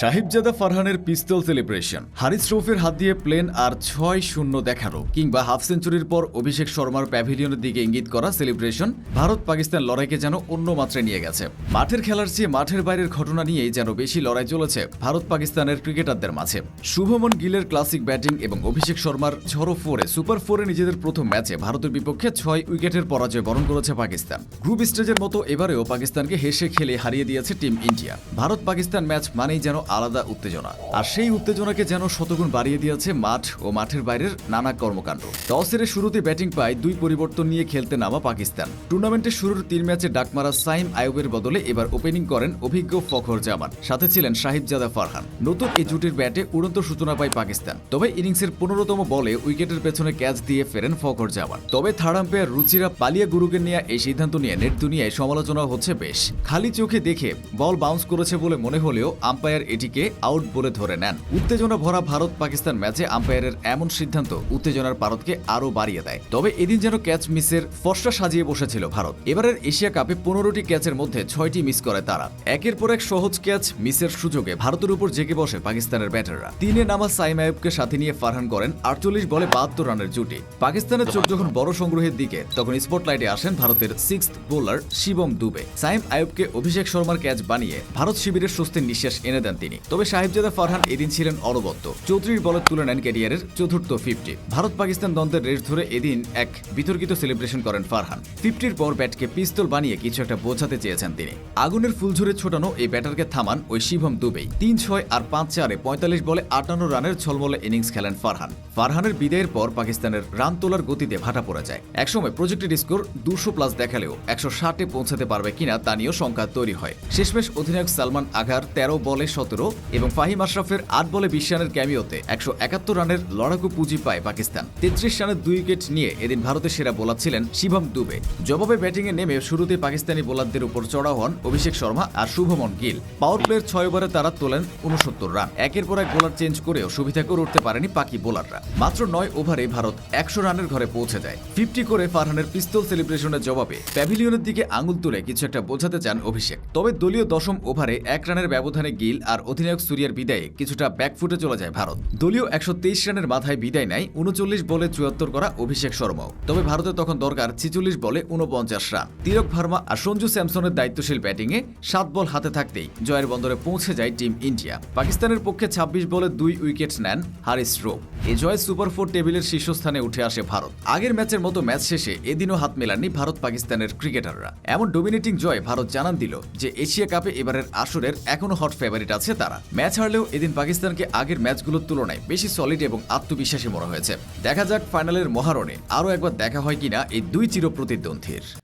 সাহিবজাদা ফারহানের পিস্তল celebration. হারিস রৌফের হাত দিয়ে plane আর ছয় শূন্য দেখানো, কিংবা হাফ সেঞ্চুরির পর অভিষেক শর্মার প্যাভিলিয়নের দিকে ইঙ্গিত করা সেলিব্রেশন, ভারত পাকিস্তান লড়াইকে যেন অন্য মাত্রায় নিয়ে গেছে। মাঠের খেলার চেয়ে মাঠের বাইরের ঘটনা নিয়েই যেন বেশি লড়াই চলেছে ভারত পাকিস্তানের ক্রিকেটারদের মাঝে। শুভমন গিলের ক্লাসিক ব্যাটিং এবং অভিষেক শর্মার ঝড়ো ফোরে, সুপার ফোরে নিজেদের প্রথম ম্যাচে ভারতের বিপক্ষে ছয় উইকেটের পরাজয় বরণ করেছে পাকিস্তান। গ্রুপ স্টেজের মতো এবারেও পাকিস্তানকে হেসে খেলে হারিয়ে দিয়েছে team India. Bharat Pakistan match মানেই যেন আলাদা উত্তেজনা। আর সেই উত্তেজনাকে যেন শতগুণ বাড়িয়ে দিয়েছে মাঠ ও মাঠের বাইরের নানা কর্মকাণ্ড। টস শুরুতে ব্যাটিং পায় দুই পরিবর্তন নিয়ে খেলতে নামা পাকিস্তান। টুর্নামেন্টের শুরুর তিন ম্যাচে ডাকমারা সাইম আয়ুবের বদলে এবার ওপেনিং করেন অভিজ্ঞ ফখর জামান। সাথে ছিলেন সাহিবজাদা ফারহান। নতুন এই জুটির ব্যাটে উড়ন্ত সূচনা পায় পাকিস্তান। তবে ইনিংসের পনেরোতম বলে উইকেটের পেছনে ক্যাচ দিয়ে ফেরেন ফখর জামান। তবে থার্ড আম্পায়ার রুচিরা পালিয়া গুরুকে নিয়ে এই সিদ্ধান্ত নিয়ে নেট দুনিয়ায় সমালোচনা হচ্ছে বেশ। খালি চোখে দেখে বল বাউন্স করেছে বলে মনে হলেও আম্পায়ার এটিকে আউট বলে ধরে নেন। উত্তেজনা ভরা ভারত পাকিস্তান ম্যাচে আম্পায়ারের এমন সিদ্ধান্ত উত্তেজনার পারদকে আরও বাড়িয়ে দেয়। তবে এদিন যেন ক্যাচ মিসের ফর্সা সাজিয়ে বসেছিল ভারত। এবারের এশিয়া কাপে পনেরোটি ক্যাচের মধ্যে ছয়টি মিস করে তারা। একের পর এক সহজ ক্যাচ মিসের সুযোগে ভারতের উপর জেগে বসে পাকিস্তানের ব্যাটাররা। তিনে নামা সাইম আয়ুবকে সাথে নিয়ে ফারহান করেন আটচল্লিশ বলে বাহাত্তর রানের জুটি। পাকিস্তানের চোখ যখন বড় সংগ্রহের দিকে, তখন স্পটলাইটে আসেন ভারতের সিক্স বোলার শিবম দুবে। সাইম আয়ুবকে অভিষেক শর্মার ক্যাচ বানিয়ে ভারত শিবিরের স্বস্তির নিঃশ্বাস এনে দেন তিনি। তবে সাহেবজাদা ফারহান এদিন ছিলেন অনবদ্য। চৌত্রিশ বলে তুলে নেন ক্যারিয়ারের চতুর্থ ফিফটি। ভারত পাকিস্তান দ্বন্দ্বের রেস ধরে এদিন এক বিতর্কিত সেলিব্রেশন করেন ফারহান। ফিফটির পর ব্যাটকে পিস্তল বানিয়ে কিছু একটা বোঝাতে চেয়েছেন তিনি। আগুনের ফুলঝুরে ছোটানো এই ব্যাটারকে থামান ওই শিবম দুবেই। তিন ছয় আর পাঁচ চারে পঁয়তাল্লিশ বলে আটান্ন রানের ছলমলে ইনিংস খেলেন ফারহান। ফারহানের বিদায়ের পর পাকিস্তানের রান তোলার গতিতে ভাটা পড়ে যায়। একসময় প্রজেক্টেড স্কোর দুশো প্লাস দেখালেও একশো ষাটে পৌঁছাতে পারবে কিনা তা নিয়েও শঙ্কা তৈরি হয়। শেষমেশ অধিনায়ক সালমান আঘার তেরো বলে সতেরো এবং ফাহিম আশরাফের আট বলে বিশ রানের ক্যামিওতে একশো একাত্তর রানের লড়াকু পুঁজি পায় পাকিস্তান। তেত্রিশ রানের দুই উইকেট নিয়ে এদিন ভারতের সেরা বোলার ছিলেন শিবম দুবে। জবাবে ব্যাটিংয়ে নেমে শুরুতে পাকিস্তানি বোলারদের উপর চড়া হন অভিষেক শর্মা আর শুভমন গিল। পাওয়ার প্লের ছয় ওভারে তারা তোলেন উনসত্তর রান। একের পর এক বোলার চেঞ্জ করেও সুবিধা করে উঠতে পারেনি পাকি বোলাররা। মাত্র নয় ওভারে ভারত একশো রানের ঘরে পৌঁছে যায়। ফিফটি করে ফারহানের পিস্তল সেলিব্রেশনের জবাবে প্যাভিলিয়নের দিকে আঙুল তুলে কিছু একটা বোঝাতে চান অভিষেক। তবে দলীয় দশম ওভারে এক রানের ব্যবধানে গিল আর অধিনায়ক সুরিয়ার বিদায়ে কিছুটা ব্যাকফুটে চলে যায় ভারত। দলীয় একশো তেইশ রানের মাথায় বিদায় নেয় উনচল্লিশ বলে চুয়াত্তর করা অভিষেক শর্মাও। তবে ভারতের তখন দরকার ছিচল্লিশ বলে উনপঞ্চাশ রান। তিলক ভার্মা আর সঞ্জু স্যামসনের দায়িত্বশীল ব্যাটিংয়ে সাত বল হাতে থাকতেই জয়ের বন্দরে পৌঁছে যায় টিম ইন্ডিয়া। পাকিস্তানের পক্ষে ছাব্বিশ বলে দুই উইকেট নেন হারিস রোপ এ জয় সুপার ফোর টেবিলের শীর্ষস্থানে উঠে আসে ভারত। আগের ম্যাচের মতো ম্যাচ শেষে এদিনও হাত মেলাননি ভারত পাকিস্তানের ক্রিকেটাররা। এমন ডোমিনেটিং জয় ভারত জানান দিল যে এশিয়া কাপে এবারের আসরের এখনও হট ফেভারিট আছে তারা। ম্যাচ হারলেও এদিন পাকিস্তানকে আগের ম্যাচগুলোর তুলনায় বেশি সলিড এবং আত্মবিশ্বাসী মনে হয়েছে। দেখা যাক ফাইনালের মহারণে আরও একবার দেখা হয় কিনা এই দুই চির প্রতিদ্বন্দ্বীর